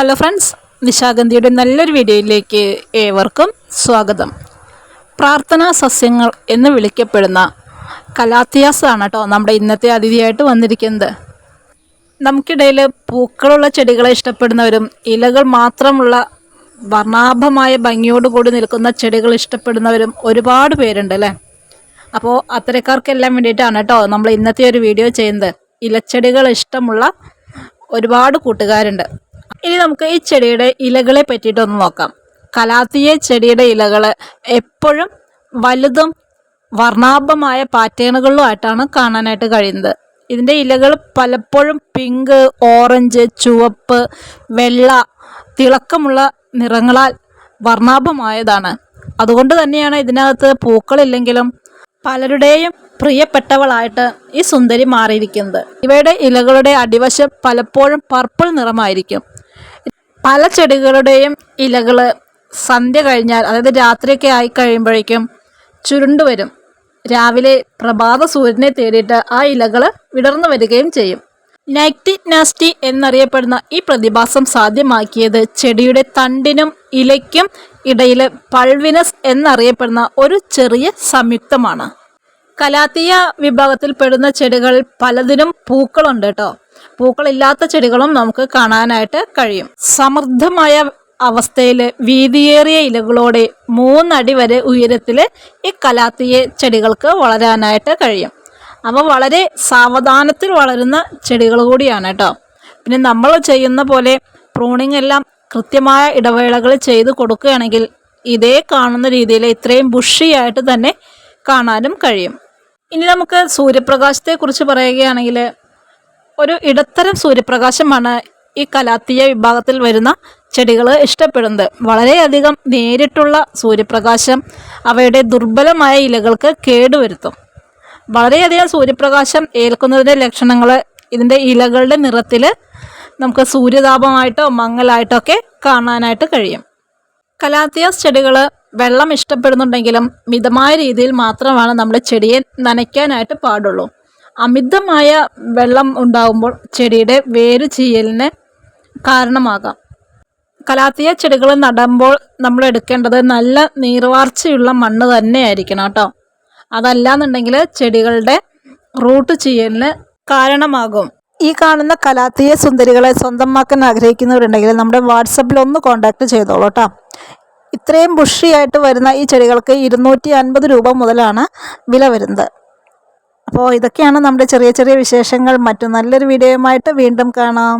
Hello friends നിശാഗന്ധിയുടെ നല്ലൊരു വീഡിയോയിലേക്ക് ഏവർക്കും സ്വാഗതം. പ്രാർത്ഥനാ സസ്യങ്ങൾ എന്ന് വിളിക്കപ്പെടുന്ന കലാത്തിയാസ് ആണ് കേട്ടോ നമ്മുടെ ഇന്നത്തെ അതിഥിയായിട്ട് വന്നിരിക്കുന്നത്. നമുക്കിടയിൽ പൂക്കളുള്ള ചെടികളെ ഇഷ്ടപ്പെടുന്നവരും ഇലകൾ മാത്രമുള്ള വർണാഭമായ ഭംഗിയോടുകൂടി നിൽക്കുന്ന ചെടികൾ ഇഷ്ടപ്പെടുന്നവരും ഒരുപാട് പേരുണ്ട് അല്ലേ? അപ്പോൾ അത്തരക്കാർക്കെല്ലാം വേണ്ടിയിട്ടാണ് കേട്ടോ നമ്മൾ ഇന്നത്തെ ഒരു വീഡിയോ ചെയ്യുന്നത്. ഇലച്ചെടികൾ ഇഷ്ടമുള്ള ഒരുപാട് കൂട്ടുകാരുണ്ട്. ഇനി നമുക്ക് ഈ ചെടിയുടെ ഇലകളെ പറ്റിയിട്ടൊന്ന് നോക്കാം. കലാത്തിയ ചെടിയുടെ ഇലകൾ എപ്പോഴും വലുതും വർണാഭമായ പാറ്റേണുകളിലുമായിട്ടാണ് കാണാനായിട്ട് കഴിയുന്നത്. ഇതിന്റെ ഇലകൾ പലപ്പോഴും പിങ്ക് ഓറഞ്ച് ചുവപ്പ് വെള്ള തിളക്കമുള്ള നിറങ്ങളാൽ വർണാഭമായതാണ്. അതുകൊണ്ട് തന്നെയാണ് ഇതിനകത്ത് പൂക്കളില്ലെങ്കിലും പലരുടെയും പ്രിയപ്പെട്ടവളായിട്ട് ഈ സുന്ദരി മാറിയിരിക്കുന്നത്. ഇവയുടെ ഇലകളുടെ അടിവശം പലപ്പോഴും പർപ്പിൾ നിറമായിരിക്കും. പല ചെടികളുടെയും ഇലകൾ സന്ധ്യ കഴിഞ്ഞാൽ അതായത് രാത്രിയൊക്കെ ആയി കഴിയുമ്പോഴേക്കും ചുരുണ്ടു വരും. രാവിലെ പ്രഭാത സൂര്യനെ തേടിയിട്ട് ആ ഇലകൾ വിടർന്നു വരികയും ചെയ്യും. നൈറ്റി നാസ്റ്റി എന്നറിയപ്പെടുന്ന ഈ പ്രതിഭാസം സാധ്യമാക്കിയത് ചെടിയുടെ തണ്ടിനും ഇലയ്ക്കും ഇടയിൽ പൾവിനസ് എന്നറിയപ്പെടുന്ന ഒരു ചെറിയ സംയുക്തമാണ്. കലാത്തിയ വിഭാഗത്തിൽപ്പെടുന്ന ചെടികൾ പലതിനും പൂക്കളുണ്ട് കേട്ടോ. പൂക്കളില്ലാത്ത ചെടികളും നമുക്ക് കാണാനായിട്ട് കഴിയും. സമൃദ്ധമായ അവസ്ഥയിൽ വീതിയേറിയ ഇലകളോടെ മൂന്നടി വരെ ഉയരത്തിൽ ഈ കലാത്തിയ ചെടികൾക്ക് വളരാനായിട്ട് കഴിയും. അവ വളരെ സാവധാനത്തിൽ വളരുന്ന ചെടികൾ കൂടിയാണ് കേട്ടോ. പിന്നെ നമ്മൾ ചെയ്യുന്ന പോലെ പ്രൂണിംഗ് എല്ലാം കൃത്യമായ ഇടവേളകൾ ചെയ്ത് കൊടുക്കുകയാണെങ്കിൽ ഇതേ കാണുന്ന രീതിയിൽ ഇത്രയും ബുഷിയായിട്ട് തന്നെ കാണാനും കഴിയും. ഇനി നമുക്ക് സൂര്യപ്രകാശത്തെക്കുറിച്ച് പറയുകയാണെങ്കിൽ ഒരു ഇടത്തരം സൂര്യപ്രകാശമാണ് ഈ കലാത്തിയ വിഭാഗത്തിൽ വരുന്ന ചെടികൾ ഇഷ്ടപ്പെടുന്നത്. വളരെയധികം നേരിട്ടുള്ള സൂര്യപ്രകാശം അവയുടെ ദുർബലമായ ഇലകൾക്ക് കേടുവരുത്തും. വളരെയധികം സൂര്യപ്രകാശം ഏൽക്കുന്നതിന്റെ ലക്ഷണങ്ങൾ ഇതിന്റെ ഇലകളുടെ നിറത്തിൽ നമുക്ക് സൂര്യതാപമായിട്ടോ മങ്ങലായിട്ടോ ഒക്കെ കാണാനായിട്ട് കഴിയും. കലാത്തിയാസ് ചെടികൾ വെള്ളം ഇഷ്ടപ്പെടുന്നുണ്ടെങ്കിലും മിതമായ രീതിയിൽ മാത്രമാണ് നമ്മൾ ചെടിയെ നനയ്ക്കാനായിട്ട് പാടുള്ളൂ. അമിതമായ വെള്ളം ഉണ്ടാകുമ്പോൾ ചെടിയുടെ വേര് ചീയലിന് കാരണമാകാം. കലാത്തിയ ചെടികൾ നടുമ്പോൾ നമ്മൾ എടുക്കേണ്ടത് നല്ല നീർവാർച്ചയുള്ള മണ്ണ് തന്നെയായിരിക്കണം കേട്ടോ. അതല്ലാന്നുണ്ടെങ്കിൽ ചെടികളുടെ റൂട്ട് ചെയ്യലിന് കാരണമാകും. ഈ കാണുന്ന കലാത്തിയ സുന്ദരികളെ സ്വന്തമാക്കാൻ ആഗ്രഹിക്കുന്നവരുണ്ടെങ്കിൽ നമ്മുടെ വാട്സപ്പിൽ ഒന്ന് കോൺടാക്ട് ചെയ്തോളൂ കേട്ടോ. ഇത്രയും ബുഷിയായിട്ട് വരുന്ന ഈ ചെടികൾക്ക് ഇരുന്നൂറ്റി അൻപത് രൂപ മുതലാണ് വില വരുന്നത്. അപ്പോൾ ഇതൊക്കെയാണ് നമ്മുടെ ചെറിയ ചെറിയ വിശേഷങ്ങൾ. മറ്റു നല്ലൊരു വീഡിയോയുമായിട്ട് വീണ്ടും കാണാം.